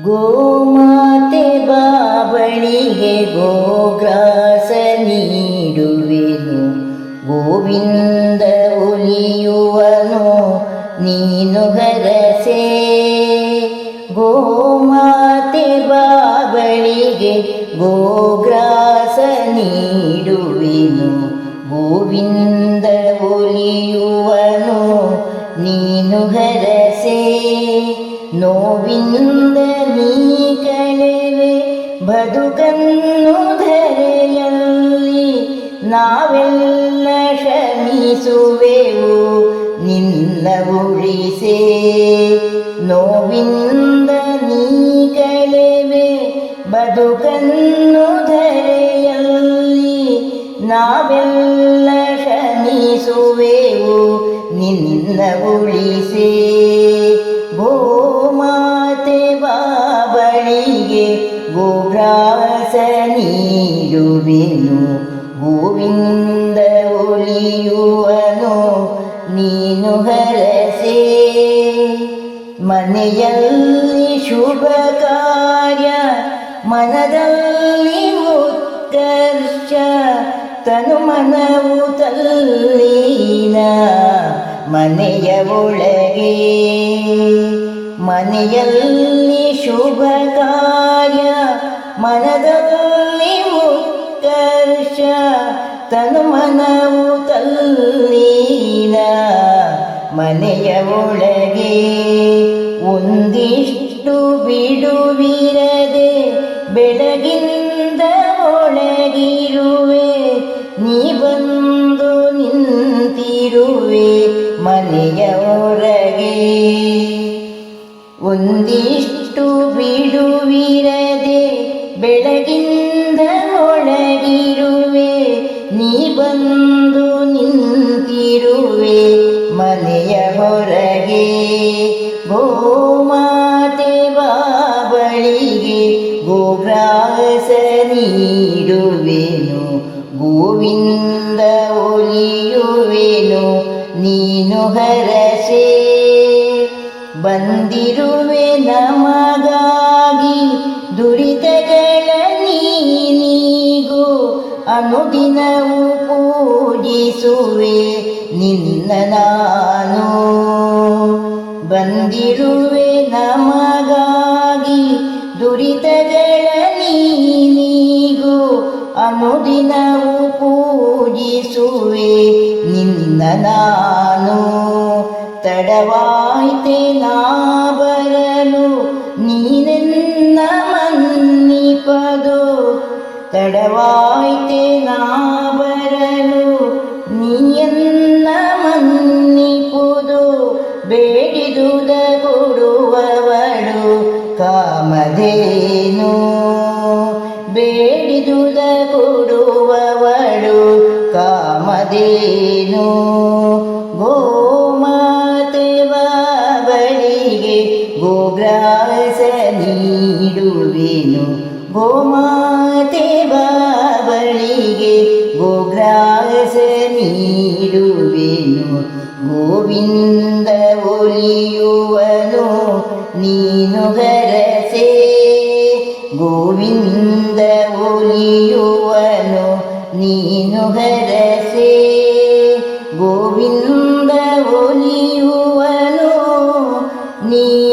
ಗೋಮಾತೆ ಬಾಬಳಿಗೆ ಗೋಗ್ರಾಸ ನೀಡುವೆನು. ಗೋವಿಂದ ಒಲಿಯುವನು, ನೀನು ಹರಸೆ. ಗೋಮಾತೆ ಬಾಬಳಿಗೆ ಗೋಗ್ರಾಸ ನೀಡುವೆನು. ಗೋವಿಂದ ಒಲಿಯುವನು, ನೀನು ಹರಸೆ. ನೋವಿಂದ ನೀ ಕಳೆವೆ ಬದುಕನ್ನು ಧರೆಯಲ್ಲಿ ನಾವೆಲ್ಲ ಶ್ರಮಿಸುವೆವು, ನಿನ್ನ ಉಳಿಸೆ ನೋವಿಂದ ನೀ ಕಳೆವೆ ಬದುಕನ್ನು ಧರೆಯಲ್ಲಿ ನಾವೆಲ್ಲ ಶ್ರಮಿಸುವೆವು, ನಿನ್ನ ಉಳಿಸೆ ಗೋಗ್ರಾಸ ನೀಡುವೆನು, ಗೋವಿಂದ ಒಲಿಯುವನು, ನೀನು ಹರಸೆ. ಮನೆಯಲ್ಲಿ ಶುಭ ಕಾರ್ಯ, ಮನದಲ್ಲಿ ಉತ್ಕರ್ಷ, ತನು ಮನವು ತಲ್ಲೀನ ಮನೆಯ ಒಳಗೆ. ಮನೆಯಲ್ಲಿ ಶುಭ ಕಾರ್ಯ ಮನದಲ್ಲಿ ಉತ್ಕರ್ಷ ತನು ಮನವು ತಲ್ಲೀನ ಮನೆಯ ಒಳಗೆ ಒಂದಿಷ್ಟು ಬಿಡುವಿರದೆ ಬೆಳಗಿಂದ ಒಳಗಿರುವೆ. ನೀ ಬಂದು ನಿಂತಿರುವೆ ಮನೆಯ ಹೊರಗೆ. ಒಂದಿಷ್ಟು ಬಿಡುವಿರದೆ ಗೋಮಾತೆ ಬಾಬಳಿಗೆ ಗೋಗ್ರಾಸ ನೀಡುವೆನು ಗೋವಿಂದ ಒಲಿಯುವೆನು, ನೀನು ಹರಸೆ. ಬಂದಿರುವೆ ನಮಗಾಗಿ ದುರಿತಗಳ ನೀನಿಗೂ, ಅನುದಿನವು ಪೂಜಿಸುವೆ ನಿನ್ನ ನಾನು. ಬಂದಿರುವೆ ನಮಗಾಗಿ ದುರಿತಗಳ ನೀನೀಗೂ ಅನುದಿನವು ಪೂಜಿಸುವೆ. ನಿನ್ನ ನಾನು ತಡವಾಯಿತೆ ನಾ ಬರಲು ನೀನೆನ್ನ ಮನ್ನಿಪದು. ತಡವಾಯಿತೆ ನಾ ಕಾಮಧೇನು ಬೇಡಿದುದ ಕೊಡುವವಳು ಕಾಮಧೇನು. ಗೋಮಾತೆವ ಬಳಿಗೆ ಗೋಗ್ರಾಸ ನೀಡುವೆನು. ಗೋಮಾತೆ ಬಳಿಗೆ ಗೋಗ್ರಾಸ ನೀಡುವೆನು. ಗೋವಿಂದ ಗೋವಿಂದ ಒಲಿಯುವನು ನೀನು ಹರಸೆ ಗೋವಿಂದ ಒಲಿಯುವನು ನೀನು